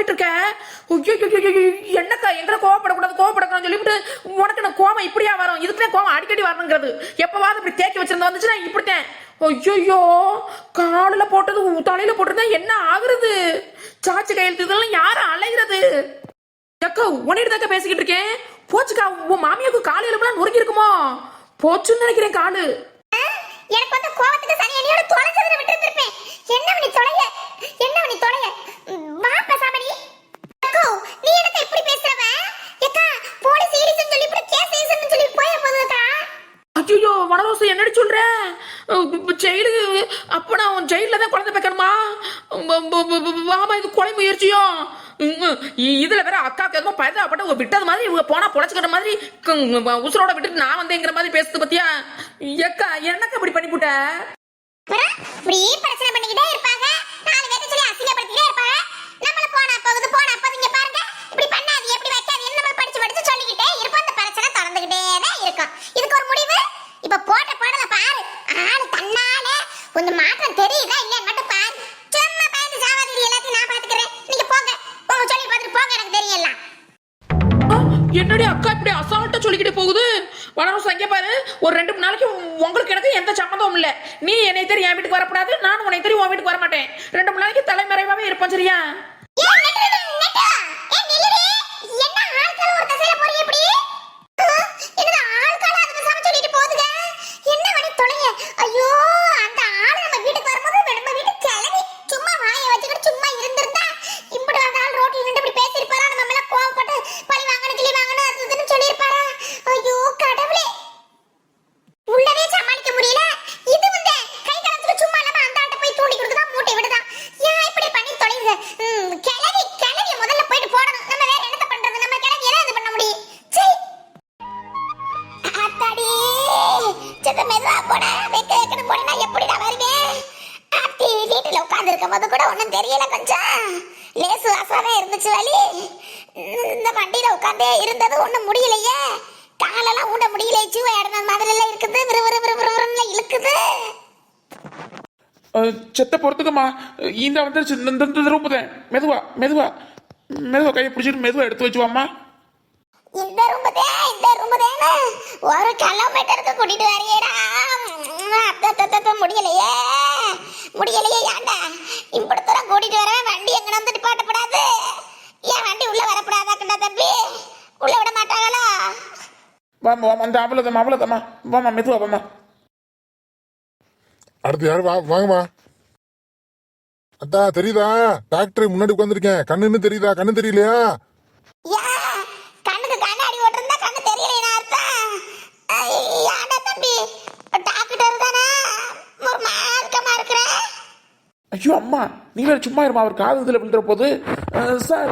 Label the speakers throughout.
Speaker 1: போயிட்டு இருக்கேன் ஐயோ, என்னக்கா எங்களை கோவப்படக்கூடாது கோவப்படக்கூடாது சொல்லிவிட்டு உனக்கு எனக்கு கோவம் இப்படியா வரும் இதுக்குதான் கோவம் அடிக்கடி வரணுங்கிறது எப்பவாவது இப்படி தேக்கி வச்சிருந்தா வந்துச்சுன்னா இப்படித்தேன் ஐயோ காலில் போட்டது உன் தலையில போட்டிருந்தா என்ன ஆகுறது சாச்சி கையெழுத்து இதெல்லாம் யாரும் அலைகிறது அக்கா உன்னிட்டு தாக்க பேசிக்கிட்டு இருக்கேன் போச்சுக்கா உன் மாமியாக்கு கால் எலும்புலாம் நொறுக்கி இருக்குமோ போச்சுன்னு நினைக்கிறேன் காலு
Speaker 2: எனக்கு வந்து கோவத்துக்கு சனியனையோட தொலைச்சதுல விட்டு இருந்திருப்பேன் என்ன நீ என்ன நீ தொலைய ம், வா பேசாம நீ அக்கோ நீ எனக்கு இப்படி பேசுறவ ஏக்கா போலீஸ் ஈரிசன் சொல்லி இப்படி கேஸ் ஈரிசன் சொல்லி போய போகுதுக்கா
Speaker 1: ஐயோ வனரோசம் என்னடி சொல்ற ஜெயிலு. அப்போ நான் ஜெயிலில் தான் குழந்தை பார்க்கணுமா வாமா இது கொலை முயற்சியோ? ம், வேற அக்கா எதுவும் பயதாப்பட்ட இவங்க விட்டது மாதிரி இவங்க போனா பொழைச்சுக்கிற மாதிரி உசுரோட விட்டுட்டு நான் வந்தேங்கிற மாதிரி பேசுறது பத்தியா? எக்கா என்னக்கா இப்படி பண்ணிவிட்ட
Speaker 2: அப்புறம் இப்படியே பிரச்சனை பண்ணிக்கிட்டே இருப்பாங்க.
Speaker 1: அக்கா இப்படி அசால்ட்டா சொல்லிக்கிட்டு போகுது. வளரும் சங்க பாரு ஒரு ரெண்டு மூணு நாளைக்கு உங்களுக்கு எனக்கு எந்த சம்மந்தமும் இல்ல. நீ என்னை தெரியும் என் வீட்டுக்கு வரக்கூடாது நானும் உன்னை தெரியும் உன் வீட்டுக்கு வர மாட்டேன். ரெண்டு மூணு நாளைக்கு தலைமறைவாவே இருப்போம் சரியா?
Speaker 2: இருக்கும் போது கூட ஒண்ணும் தெரியல கொஞ்சம். லேசு வாசாவே இருந்துச்சு வலி. இந்த வண்டியில உட்கார்ந்தே இருந்தது ஒண்ணும் முடியலையே. காலெல்லாம் ஊண்ட முடியல சூவை இடன மாதிரி எல்லாம் இருக்குது. விறு விறு விறு விறுன்னு இழுக்குது.
Speaker 1: செத்த பொறுத்துக்கம்மா. இந்த வந்து இந்த ரூம் தான் மெதுவா மெதுவா. மெதுவா கையை பிடிச்சிட்டு மெதுவா எடுத்து வச்சுவாம்மா.
Speaker 2: இந்த ரூமுதே இந்த ரூமுதேன்னு ஒரு கிலோமீட்டருக்கு கூட்டிட்டு வரையடா அத்தத்தத்த முடியலையே. முடியலையே ஏன்டா இப்படி தூரம் கூட்டிட்டு வரவே வண்டி எங்கன வந்து நிப்பாட்டப்படாது? ஏன் வண்டி உள்ள வரப்படாதாக்கண்டா தம்பி? உள்ள விட மாட்டாங்களோ?
Speaker 1: வாமா வாமா அந்த அவ்வளோதாம்மா அவ்வளோதாம்மா வாமா மெதுவா வாமா
Speaker 3: அடுத்து யாரு? வா வாங்கம்மா. அத்தா தெரியுதா? டாக்டர் முன்னாடி உட்காந்துருக்கேன் கண்ணுன்னு தெரியுதா? கண்ணு தெரியலையா
Speaker 2: ஏன் கண்ணுக்கு கண்ணாடி ஓட்டிருந்தா கண்ணு தெரியலையா அர்த்தம் ஏன்டா தம்பி டாக்டர் தானே ஒரு மார்க்கமா இருக்கிறேன்
Speaker 1: ஐயோ அம்மா நீ வேற சும்மா இருமா அவர் காது இதில் விழுந்துற போது சார்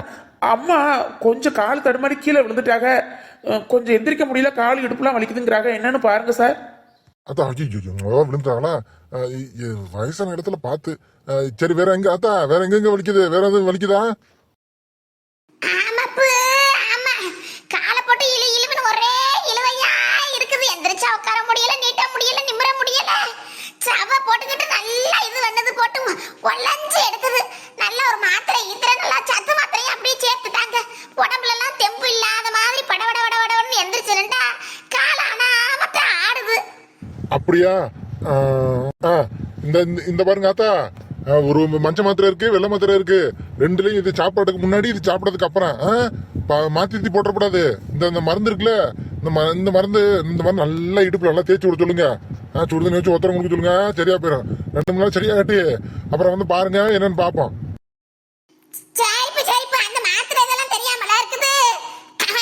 Speaker 1: அம்மா கொஞ்சம் கால் தடுமாறி கீழே விழுந்துட்டாங்க கொஞ்சம் எந்திரிக்க முடியல கால் இடுப்புலாம் வலிக்குதுங்கிறாங்க என்னன்னு பாருங்க சார்.
Speaker 3: அத்தா ஐயோ விழுந்துட்டாங்களா? வயசான இடத்துல பார்த்து சரி வேற எங்க அத்தா வேற எங்கெங்க வலிக்குது? வேற எதுவும் வலிக்குதா
Speaker 2: ஆமாப்பு ஆமா காலை போட்டு இழு இழுவுன்னு ஒரே இழுவையா இருக்குது எந்திரிச்சா உட்கார முடியல நீட்ட முடியல நிமிர முடியல சவ போட்டுக்கிட்டு நல்லா இது வந்தது போட்டு ஒல்லஞ்சு எடுக்குது நல்ல ஒரு மாத்திரை நல்லா சத்து மாத்திரையும் அப்படியே சேர்த்துட்டாங்க. உடம்புல எல்லாம் தெம்பு இல்லாத மாதிரி எந்திரிச்சிருந்தா ஆடுது.
Speaker 3: அப்படியா? இந்த இந்த- இந்த பாருங்க அத்தா ஒரு மஞ்சள் மாத்திரை இருக்கு வெள்ளை மாத்திரை இருக்கு. ரெண்டுலயும் இது சாப்பாடுக்கு முன்னாடி இது சாப்பிடறதுக்கு அப்புறம் மாத்தி தீ போட்டக்கூடாது இந்த இந்த மருந்து இருக்குல்ல இந்த ம- இந்த மருந்து இந்த மருந்து நல்லா இடுப்பு நல்லா தேய்ச்சி விட சொல்லுங்க. சுடுதண்ணி வச்சு ஒத்தரம் கொடுக்க சொல்லுங்க. சரியா போயிடும் ரெண்டு மூணு நாள் சரியாக கட்டி அப்புறம் வந்து பாருங்க என்னன்னு பார்ப்போம்
Speaker 2: சரிப்பு சரிப்பு அந்த மாத்திரை இதெல்லாம் தெரியாமல இருக்குது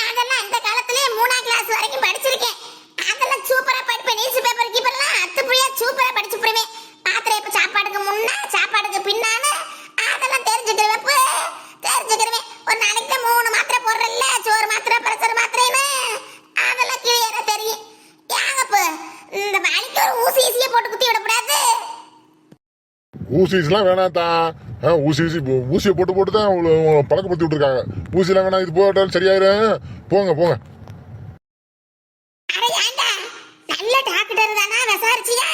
Speaker 2: அதெல்லாம் இந்த காலத்திலேயே மூணாம் கிளாஸ் வரைக்கும் படிச்சிருக்கேன் அதெல்லாம் சூப்பரா படிப்பேன் நியூஸ் பேப்பர் கீப்பர்லாம் அத்துப்படியா சூப்பரா படிச்சு போடுவேன் மாத்திரை இப்ப சாப்பாடுக்கு முன்னா சாப்பாடுக்கு பின்னான்னு அதெல்லாம் தெரிஞ்சுக்கிறேன் இப்ப தெரிஞ்சுக்கிறேன் ஒரு நாளைக்கு தான் மூணு மாத்திரை போடுறல்ல சோறு மாத்திரை பிரஷர் மாத்திரைன்னு அதெல்லாம் கிளியரா தெரியும் ஏங்க இப்ப இந்த வலிக்கு ஒரு ஊசி ஈஸியா போட்டு குத்தி விடக்கூடாது
Speaker 3: ஊசிஸ்லாம் வேணாத்தா ஆ, ஊசி ஊசி ஊசியை போட்டு போட்டு தான் உங்களை பழக்கப்படுத்தி விட்டுருக்காங்க. ஊசிலாம் வேணாம் இது போட்டாலும் சரியாயிரும். போங்க போங்க.
Speaker 2: நல்ல டாக்டர் தானா விசாரிச்சியா?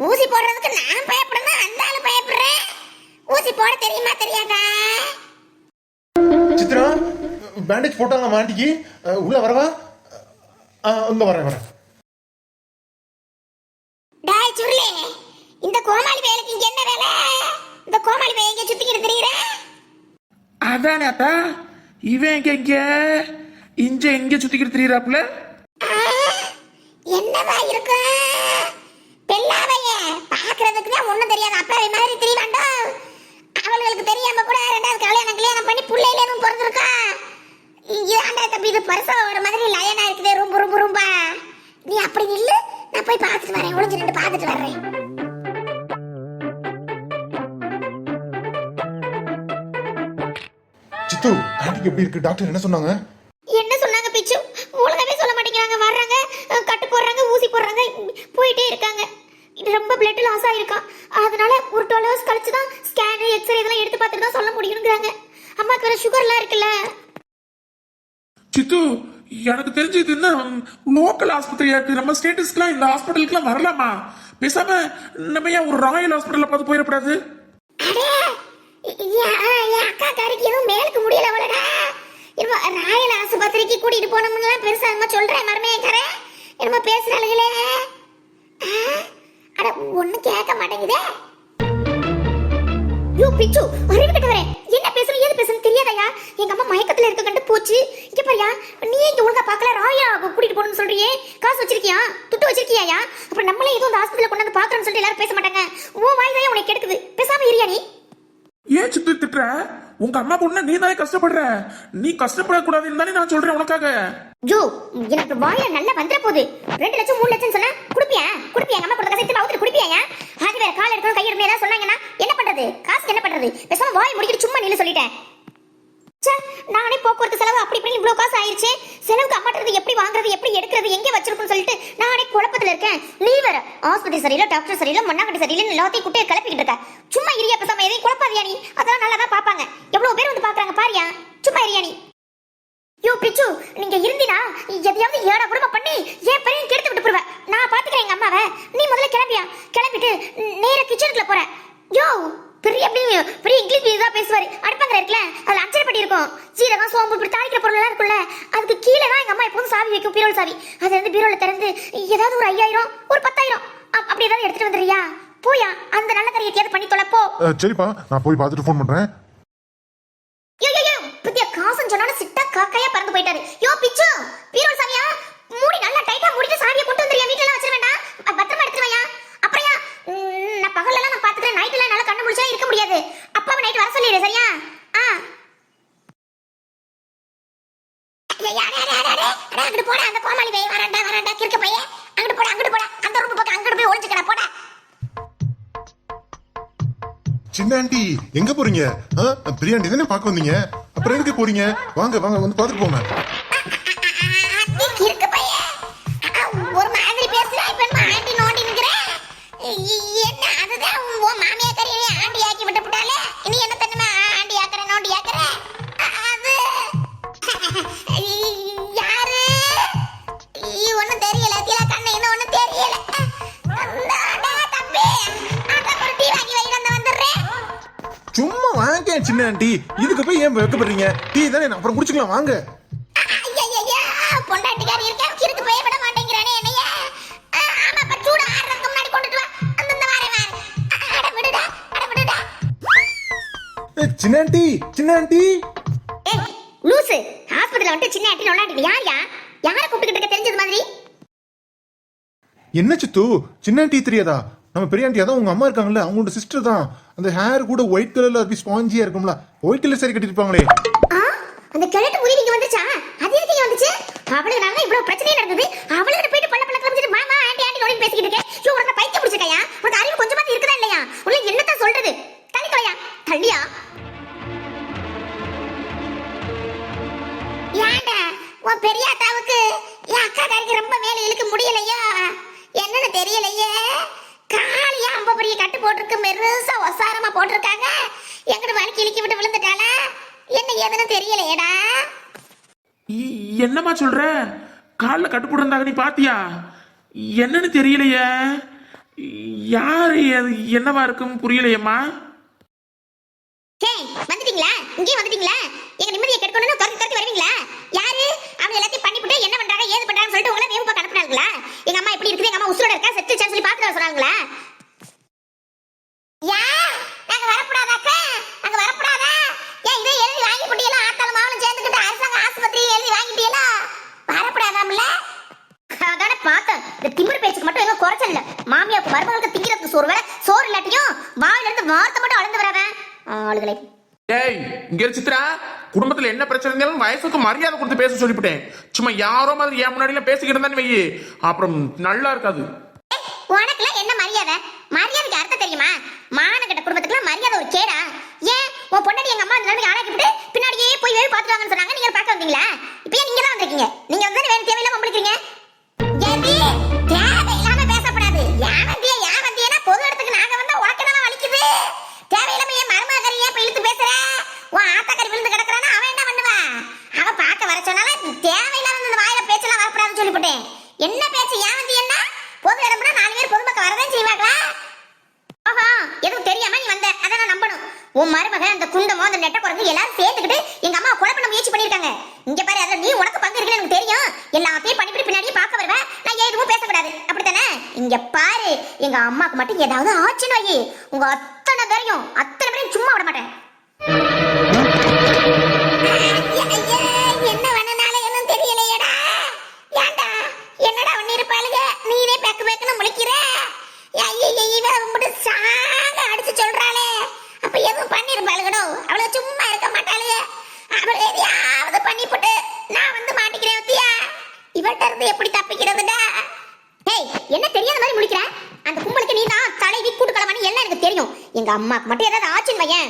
Speaker 2: ஊசி போடுறதுக்கு நான் பயப்படணும்? அந்த ஆளு பயப்படுறேன் ஊசி போட தெரியுமா தெரியாதா?
Speaker 4: சித்ரா பேண்டேஜ் போட்டாங்க மாண்டிக்கு அஹ், உள்ள வரவா? இந்த வரேன் வரேன்.
Speaker 2: டாய் சுருளே. இந்த கோமாளி வேலைக்கு இங்க என்ன வேலை? இந்த கோமாளி வேலை எங்க சுத்திக்கிட்டு திரியுற
Speaker 1: அதானே அத்தா. இவன் எங்க இங்க இஞ்ச எங்க சுத்திக்கிட்டு திரியறாப்புல?
Speaker 2: என்னவா இருக்கும் பெல்லாவைய பாக்குறதுக்கு தான் ஒண்ணும் தெரியாது. அப்பாவி மாதிரி தெரிய வேண்டாம் அவளுக்கு தெரியாம கூட ரெண்டாவது கல்யாணம் கல்யாணம் பண்ணி பிள்ளையில எதுவும் பிறந்திருக்கா? இதாண்டா தம்பி இது பரிசா ஒரு மாதிரி லயனா இருக்குதே ரொம்ப ரொம்ப ரொம்ப. நீ அப்படி இல்ல நான் போய் பார்த்துட்டு வரேன். ஒளிஞ்சு நின்று பார்த்துட்டு வர்றேன்.
Speaker 4: சித்து ஆண்டிக்கு எப்படி இருக்கு? டாக்டர் என்ன சொன்னாங்க?
Speaker 2: என்ன சொன்னாங்க பிச்சு? ஒழுங்காவே சொல்ல மாட்டேங்கிறாங்க. வர்றாங்க கட்டு போடுறாங்க ஊசி போடுறாங்க போயிட்டே இருக்காங்க. இது ரொம்ப பிளட் லாஸ் ஆயிருக்கான் அதனால ஒரு டுவெல் ஹவர்ஸ் கழிச்சு தான் ஸ்கேனு எக்ஸ்ரே இதெல்லாம் எடுத்து பார்த்துட்டு தான் சொல்ல முடியுங்கிறாங்க. அம்மாக்கு வேற சுகர்லாம் இருக்குல்ல.
Speaker 1: சித்து எனக்கு தெரிஞ்சு இது என்ன லோக்கல் ஆஸ்பத்திரியா இருக்கு? நம்ம ஸ்டேட்டஸ்க்குலாம் இந்த ஹாஸ்பிட்டலுக்குலாம் வரலாமா? பேசாம நம்ம ஏன் ஒரு ராயல் ஹாஸ்பிட்டல்ல பார்த்து போயிடக்கூடாது?
Speaker 2: அடே என் அக்கா காரிக்கு எதுவும் மேலுக்கு முடியல அவளடா இப்போ ராயல் ஆஸ்பத்திரிக்கு கூட்டிட்டு போனோம்லாம் பெருசா என்னமோ சொல்றேன் மருமையக்கார என்னமோ பேசுறாளுகளே. ஆ, அட ஒன்றும் கேட்க மாட்டேங்குதே. யோ பிச்சு அறிவு கட்டவரே என்ன பேசணும் ஏது பேசணும் தெரியாதயா? எங்க அம்மா மயக்கத்துல இருக்க கண்டு போச்சு. இங்க பாரியா நீ இங்க ஒழுங்கா பார்க்கல? ராயா கூட்டிட்டு போகணும்னு சொல்றியே. காசு வச்சிருக்கியா? துட்டு வச்சிருக்கியாயா? அப்புறம் நம்மளே ஏதோ அந்த ஆஸ்பத்திரியில கொண்டு வந்து பாக்குறோம்னு சொல்லிட்டு எல்லாரும் பேச மாட்டாங்க. உன் வாய் தான் உனக்கு கெடுக்குது. பேசாம இருக்கியா நீ?
Speaker 1: ஏன் சித்து திட்டுற? உங்க அம்மா பொண்ணு நீ தானே கஷ்டப்படுற? நீ கஷ்டப்படக்கூடாதுன்னு தானே நான் சொல்றேன் உனக்காக.
Speaker 2: ஜோ எனக்கு வாயில நல்லா வந்துட போகுது. ரெண்டு லட்சம் மூணு லட்சம் சொன்னா குடுப்பியா? குடுப்பியா? எங்க அம்மா கொடுத்த காசு எடுத்து அவுத்து குடுப்பியா அது வேற கால் எடுக்கணும் கை எடுக்கணும் ஏதாவது சொன்னாங்கன்னா என்ன பண்றது? காசு என்ன பண்றது? பேசாம வாய் முடிக்கிட்டு சும்மா நில்லு சொல்லிட்டேன். நானே போக்குவரத்து செலவு அப்படி இப்படி இவ்வளோ காசு ஆயிருச்சு. செலவுக்கு அம்மாட்டுறது எப்படி வாங்குறது எப்படி எடுக்கிறது எங்கே வச்சிருக்கோம்னு சொல்லிட்டு நானே குழப்பத்தில் இருக்கேன். நீ வர ஆஸ்பத்திரி சரியில்லை டாக்டர் சரியில்லை மண்ணாக்கட்டி சரியில்லை எல்லாத்தையும் குட்டையை கிளப்பிக்கிட்டு இருக்க சும்மா இரியா பேசாம எதையும் குழப்பாதியா நீ? அதெல்லாம் நல்லா தான் பார்ப்பாங்க. எவ்வளோ பேர் வந்து பாக்குறாங்க பாரியா? சும்மா இரியா நீ. யோ பிச்சு நீங்க இருந்தினா எதையாவது ஏடா குடும்ப பண்ணி என் பையன் கெடுத்து விட்டு போடுவேன் நான் பாத்துக்கிறேன் எங்க அம்மாவை. நீ முதல்ல கிளம்பியா? கிளம்பிட்டு நேர கிச்சனுக்குள்ள போறேன். யோ பெரிய அப்படி பெரிய இங்கிலீஷ் தான் பேசுவாரு. அடுப்பாங்க இருக்குல்ல அதுல அஞ்சரை பெட்டி இருக்கும். சீரகம் சோம்பு இப்படி தாளிக்கிற பொருள் எல்லாம் இருக்குல்ல அதுக்கு கீழே தான் எங்க அம்மா எப்போதும் சாவி வைக்கும் பீரோல் சாவி. அது வந்து பீரோல திறந்து ஏதாவது ஒரு ஐயாயிரம் ஒரு பத்தாயிரம் அப்- அப்படி ஏதாவது எடுத்துட்டு வந்துடுறியா? போயா அந்த நல்ல கரையை பண்ணி தொலைப்போ.
Speaker 4: சரிப்பா நான் போய் பார்த்துட்டு ஃபோன்
Speaker 2: யோ பத்தியா காசுன்னு சொன்னாலும் சிட்டா காக்கையா பறந்து போயிட்டாரு. யோ பிச்சு பீரோல் சாவியா? மூடி நல்லா டைட்டா மூடிட்டு சாவியை கொண்டு வந்துறியா வீட்டுல எல்லாம் வச்சிர வேண்டாம். அ, பத்திரமா எடுத்துருவையா நான் பகல்ல நான் பாத்துக்கிறேன் நைட்ல என்னால கண்ணு முடிச்சா இருக்க முடியாது. அப்பாவை நைட் வர சொல்லிடு சரியா? ஆ. அங்கிட்டு போடா. அந்த கோமாளி பையன் வராண்டா வராண்டா கிறுக்க பையன். அங்கிட்டு போடா அங்கிட்டு போடா. அந்த ரூம் பக்கம் அங்கிட்டு போய் ஒளிஞ்சுக்கடா போடா.
Speaker 4: சின்ன ஆண்டி எங்க போறீங்க? அஹ், பிரியாண்டி தானே பார்க்க வந்தீங்க? அப்புறம் எதுக்கு போறீங்க? வாங்க வாங்க வந்து பார்த்துட்டு போங்க. சின்ன ஆண்டி இதுக்கு போய் ஏன் வைக்கப்படுறீங்க டீ தானே அப்புறம் குடிச்சுக்கலாம் வாங்க
Speaker 2: பொண்டாட்டிக்காரி இருக்கேன், கிறுக்கு பைய விட மாட்டேங்கிறானே என்னைய. ஆ, ஆமா, இப்ப சூடு ஆறுறதுக்கு முன்னாடி கொண்டுட்டு வா. அந்த இந்த வாரேன், வாரேன். அட விடுடா, அட விடுடா.
Speaker 4: ஏய், சின்ன ஆண்டி சின்ன ஆண்டி
Speaker 2: ஏய், லூசு, வந்துட்டு சின்ன ஆண்டி? யாரை கூப்பிட்டுக்கிட்டு இருக்க தெரிஞ்சது மாதிரி?
Speaker 4: என்ன சித்து சின்ன ஆண்டி தெரியாதா நம்ம பெரிய ஆண்டி அதான் உங்க அம்மா இருக்காங்கல்ல அவங்களோட சிஸ்டர் தான் அந்த ஹேர் கூட ஒயிட் கலர்ல அப்படி ஸ்பாஞ்சியா இருக்கும்ல ஒயிட் கலர் சாரி கட்டிருப்பாங்களே
Speaker 2: அந்த கிழட்டு முடி நீங்க வந்துச்சா? அது எதுக்கு வந்துச்சு? அவளுக்கு நாங்க இவ்வளவு பிரச்சனையே நடந்தது. அவளுக்கு
Speaker 1: என்னம்மா சொல்ற? காலில் கட்டு போட்டிருந்தாங்க நீ பாத்தியா? என்னன்னு தெரியலையே. யாரு அது? என்னவா இருக்குன்னு புரியலையேம்மா.
Speaker 2: இங்கே வந்துட்டீங்களா? எங்க நிம்மதியை கெடுக்கணும்னு துரத்தி துரத்தி வருவீங்களா? யாரு? அவங்க எல்லாத்தையும் பண்ணிவிட்டு என்ன பண்றாங்க ஏது பண்றாங்கன்னு சொல்லிட்டு உங்களை வேவு பார்க்க அனுப்புனாங்களா எங்க அம்மா எப்படி இருக்குது? எங்க அம்மா உசுரோட இருக்கா? செத்து சொல்லி பாத்துட்டு வர சொன்னாங்களா? யா நாங்க வர நாங்க வரக்கூடாதா ஏன் இதே எழுதி வாங்கி போட்டீங்களா ஆத்தாலும் மாவளும் சேர்ந்துக்கிட்டு அரசாங்க ஆஸ்பத்திரி எழுதி வாங்கிட்டீங்களா வரக்கூடாதாம்ல அதானே பார்த்தேன் இந்த திமிர் பேச்சுக்கு மட்டும் எங்க குறைச்சல் இல்ல மாமியாவுக்கு மருமகளுக்கு திங்கிறதுக்கு சோறு வேற சோறு இல்லாட்டியும் வாயில இருந்து வார்த்தை மட்டும் வளர்ந்து வரவன் ஆளுகளை.
Speaker 5: டேய் இங்க சித்ரா. குடும்பத்துல என்ன பிரச்சனை இருந்தாலும் வயசுக்கு மரியாதை கொடுத்து பேச சொல்லிவிட்டேன். சும்மா யாரோ மாதிரி என் முன்னாடிலாம் பேசிக்கிட்டு இருந்தான்னு வெயி. அப்புறம் நல்லா இருக்காது.
Speaker 2: உனக்குலாம் என்ன மரியாதை? மரியாதைக்கு அர்த்தம் தெரியுமா? மானகட்ட குடும்பத்துக்குலாம் மரியாதை ஒரு கேடா. ஏன்? உன் பொண்டாட்டி எங்க அம்மா நிலைமைக்கு ஆளாக்கிட்டு பின்னாடியே போய் வேறு பார்த்துட்டு சொன்னாங்க. நீங்க பார்க்க வந்தீங்களா? இப்போ நீங்க தான் வந்திருக்கீங்க? நீங்க வந்து வேணும் தேவையில்லாம வம்பிழுக்கிறீங்க என்ன வலிக்குது தேவையில்லாம என் மருமகன் ஏன் இழுத்து பேசுற? உன் ஆத்தாக்கறி விழுந்து கிடக்குறானா? அவன் என்ன பண்ணுவா? அவ பார்க்க வர சொன்னால தேவையில்லாம இந்த வாயில பேச்செல்லாம் வரக்கூடாதுன்னு சொல்லிவிட்டேன். என்ன பேச்சு? ஏன் வந்து என்ன? பொது இடம்னா நாலு பேர் பொதுமக்கள் வரதான் செய்வாங்களா ஓஹோ எதுவும் தெரியாம நீ வந்த. அதை நான் நம்பணும். உன் மருமக அந்த குண்டமோ அந்த நெட்ட குரங்கு எல்லாரும் சேர்த்துக்கிட்டு எங்க அம்மா கொலை பண்ண முயற்சி பண்ணிருக்காங்க இங்க பாரு அதுல நீ உனக்கு பங்கு இருக்குன்னு எனக்கு தெரியும். எல்லாத்தையும் பண்ணிட்டு பின்னாடியே பார்க்க வருவேன் நான் எதுவும் பேசக்கூடாது அப்படித்தானே இங்க பாரு எங்க அம்மாக்கு மட்டும் ஏதாவது ஆச்சுன்னு வை உங்க தெரியும் அம்மாக்கு மட்டும் ஏதாவது ஆச்சுன்னு வையேன்.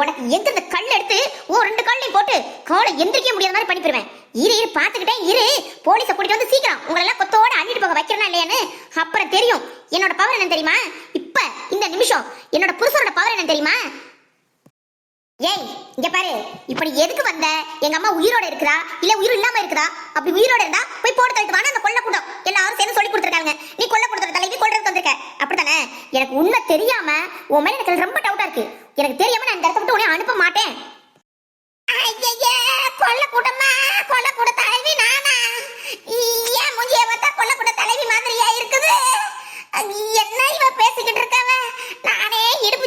Speaker 2: உனக்கு எங்க இந்த கல் எடுத்து ஓ ரெண்டு கல்லையும் போட்டு காலை எந்திரிக்க முடியாத மாதிரி பண்ணிப்பிடுவேன். இரு இரு பாத்துக்கிட்டே இரு. போலீஸை கூட்டிட்டு வந்து சீக்கிரம். உங்களெல்லாம் கொத்தோட அள்ளிட்டு போக வைக்கிறனா இல்லையான்னு அப்புறம் தெரியும். என்னோட பவர் என்னன்னு தெரியுமா? இப்ப இந்த நிமிஷம் என்னோட புருஷனோட பவர் என்னன்னு தெரியுமா? ஏய் இங்க பாரு. இப்படி எதுக்கு வந்த? எங்க அம்மா உயிரோட இருக்குதா? இல்ல உயிர் இல்லாம இருக்குதா? அப்படி உயிரோட இருந்தா போய் போட்டு தள்ளிட்டு அந்த கொல்ல கூட்டம். எல்லாரும் சேர்ந்து சொல்லி கொடுத்துருக்காங்க நீ கொல்ல கொடுத்துற தலைவி கொல்றதுக்கு வந்திருக்க. அப்படித்தானே? எனக்கு உண்மை தெரியாம உன் மேல எனக்கு ரொம்ப டவுட்டா இருக்கு. எனக்கு தெரியாம நான் இந்த இடத்த விட்டு அனுப்ப மாட்டேன். கொல்ல கூட்டமா? கொல்ல கூட தலைவி நானா? ஏன் முஞ்சிய பார்த்தா கொல்ல கூட தலைவி மாதிரியா இருக்குது? என்ன இவ பேசிக்கிட்டு இருக்கவ? நானே இடுப்பு